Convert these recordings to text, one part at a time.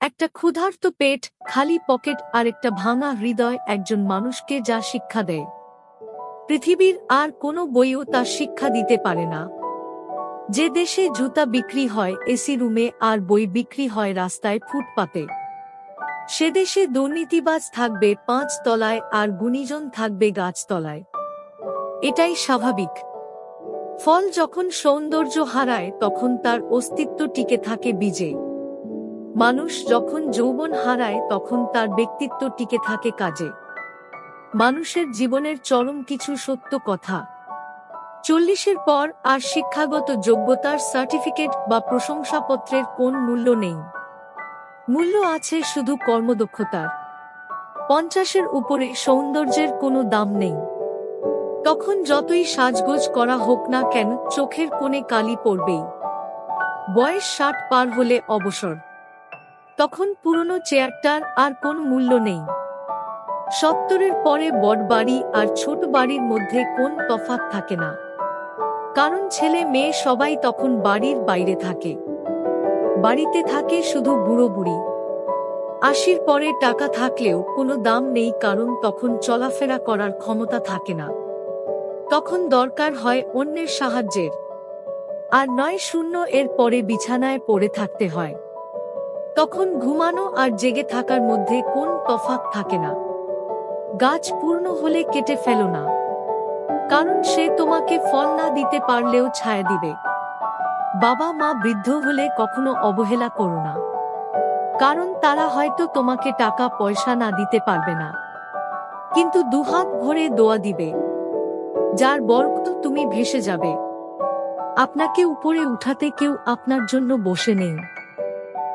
একটা ক্ষুধার্ত পেট, খালি পকেট, আর একটা ভাঙা হৃদয় একজন মানুষকে যা শিক্ষা দেয়। পৃথিবীর আর কোনো বইও তার শিক্ষা দিতে পারে না। যে দেশে জুতা বিক্রি হয়, এসি রুমে, আর বই বিক্রি হয় রাস্তায় ফুটপাতে। সে দেশে দুর্নীতিবাজ থাকবে পাঁচ তলায়, আর গুণীজন থাকবে গাছতলায় এটাই স্বাভাবিক। ফল যখন সৌন্দর্য হারায়, তখন তার অস্তিত্ব টিকে থাকে বীজে। মানুষ যখন যৌবন হারায়, তখন তার ব্যক্তিত্ব টিকে থাকে কাজে। মানুষের জীবনের চরম কিছু সত্য কথা। চল্লিশের পর আর শিক্ষাগত যোগ্যতার সার্টিফিকেট বা প্রশংসাপত্রের কোন মূল্য নেই। মূল্য আছে শুধু কর্মদক্ষতার। পঞ্চাশের উপরে সৌন্দর্যের কোনো দাম নেই। তখন যতই সাজগোজ করা হোক না কেন, চোখের কোণে কালি পড়বেই। বয়স ষাট পার হলে অবসর। তখন পুরনো চেয়ারটার আর কোন মূল্য নেই। সত্তরের পরে বড় বাড়ি আর ছোট বাড়ির মধ্যে কোন তফাৎ থাকে না। কারণ ছেলে মেয়ে সবাই তখন বাড়ির বাইরে থাকে। বাড়িতে থাকে শুধু বুড়ো বুড়ি। আশির পরে টাকা থাকলেও কোনো দাম নেই কারণ তখন চলাফেরা করার ক্ষমতা থাকে না। তখন দরকার হয় অন্যের সাহায্যের। আর নয় শূন্য এর পরে বিছানায় পড়ে থাকতে হয়। তখন ঘুমানো আর জেগে থাকার মধ্যে কোন তফাৎ থাকে না। গাছ পূর্ণ হলে কেটে ফেলো না। কারণ সে তোমাকে ফল না দিতে পারলেও ছায়া দিবে। বাবা মা বৃদ্ধ হলে কখনো অবহেলা করো না। কারণ তারা হয়তো তোমাকে টাকা, পয়সা না দিতে পারবে না। কিন্তু দুহাত ভরে দোয়া দিবে। যার বরকত তুমি ভেসে যাবে। আপনাকে উপরে উঠাতে কেউ আপনার জন্য বসে নেই।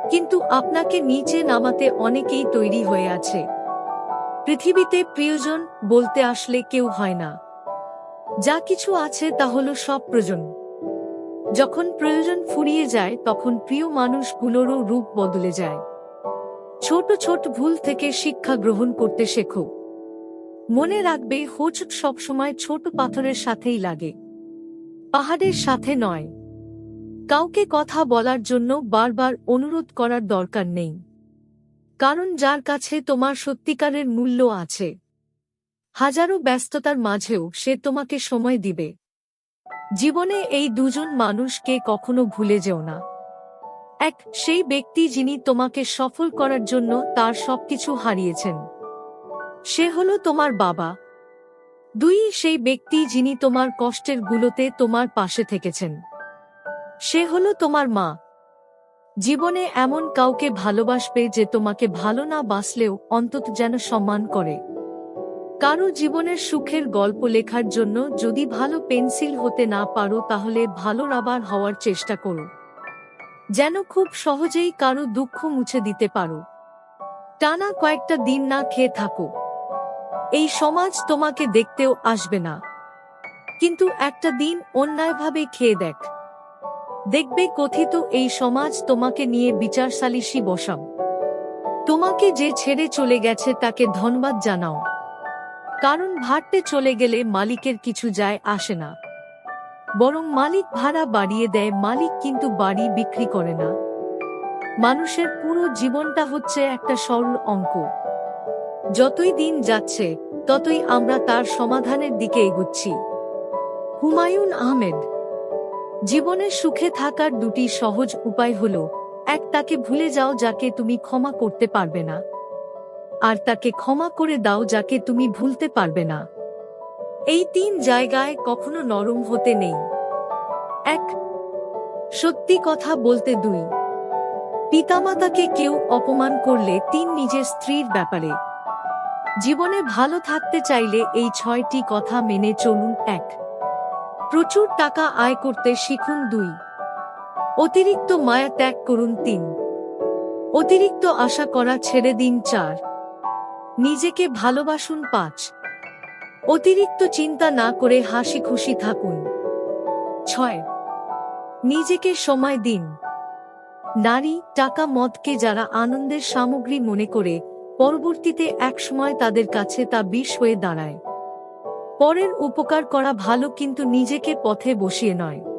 কিন্তু আপনাকে নিচে নামাতে অনেকেই তৈরি হয়ে আছে। পৃথিবীতে প্রিয়জন বলতে আসলে কেউ হয় না। যা কিছু আছে তা হলো সব প্রয়োজন। যখন প্রয়োজন ফুরিয়ে যায়, তখন প্রিয় মানুষগুলোরও রূপ বদলে যায়। ছোট ছোট ভুল থেকে শিক্ষা গ্রহণ করতে শেখো। মনে রাখবে, হোঁচট সবসময় ছোট পাথরের সাথেই লাগে। পাহাড়ের সাথে নয়। কাউকে কথা বলার জন্য বারবার অনুরোধ করার দরকার নেই। কারণ যার কাছে তোমার সত্যিকারের মূল্য আছে। হাজারো ব্যস্ততার মাঝেও সে তোমাকে সময় দিবে। জীবনে এই দুজন মানুষকে কখনো ভুলে যেও না। এক, সেই ব্যক্তি যিনি তোমাকে সফল করার জন্য তার সবকিছু হারিয়েছেন। সে হল তোমার বাবা। দুই, সেই ব্যক্তি যিনি তোমার কষ্টের গুলোতে তোমার পাশে থেকেছেন। সে হলো তোমার মা। জীবনে এমন কাউকে ভালোবাসবে যে তোমাকে ভালো না বাসলেও অন্তত যেন সম্মান করে। কারও জীবনের সুখের গল্প লেখার জন্য যদি ভালো পেন্সিল হতে না পারো তাহলে ভালো রাবার হওয়ার চেষ্টা করো। যেন খুব সহজেই কারও দুঃখ মুছে দিতে পারো। টানা কয়েকটা দিন না খেয়ে থাকো। এই সমাজ তোমাকে দেখতেও আসবে না। কিন্তু একটা দিন অন্যায়ভাবে খেয়ে দেখ। দেখবে কথিত এই সমাজ তোমাকে নিয়ে বিচার সালিশি বসাম তোমাকে যে ছেড়ে চলে গেছে তাকে ধন্যবাদ জানাও। কারণ ভাটতে চলে গেলে মালিকের কিছু যায় আসে না। বরং মালিক ভাড়া বাড়িয়ে দেয়, মালিক কিন্তু বাড়ি বিক্রি করে না। মানুষের পুরো জীবনটা হচ্ছে একটা সরল অঙ্ক। যতই দিন যাচ্ছে, ততই আমরা তার সমাধানের দিকে এগুচ্ছি। হুমায়ুন আহমেদ জীবনের সুখে থাকার দুটি সহজ উপায় হল, এক, তাকে ভুলে যাও যাকে তুমি ক্ষমা করতে পারবে না, আর তাকে ক্ষমা করে দাও যাকে তুমি ভুলতে পারবে না। এই তিন জায়গায় কখনো নরম হতে নেই। এক, সত্যি কথা বলতে দুই, পিতামাতাকে কেউ অপমান করলে তিন নিজের স্ত্রীর ব্যাপারে। জীবনে ভালো থাকতে চাইলে এই ছয়টি কথা মেনে চলুন, এক প্রচুর টাকা আয় করতে শিখুন দুই। অতিরিক্ত মায়া ত্যাগ করুন তিন। অতিরিক্ত আশা করা ছেড়ে দিন চার। নিজেকে ভালোবাসুন পাঁচ। অতিরিক্ত চিন্তা না করে হাসি খুশি থাকুন। ছয়। নিজেকে সময় দিন। নারী, টাকা, মদকে যারা আনন্দের সামগ্রী মনে করে, পরবর্তীতে একসময় তাদের কাছে তা বিষ হয়ে দাঁড়ায়। পরের উপকার করা ভালো কিন্তু নিজেকে পথে বসিয়ে নয়।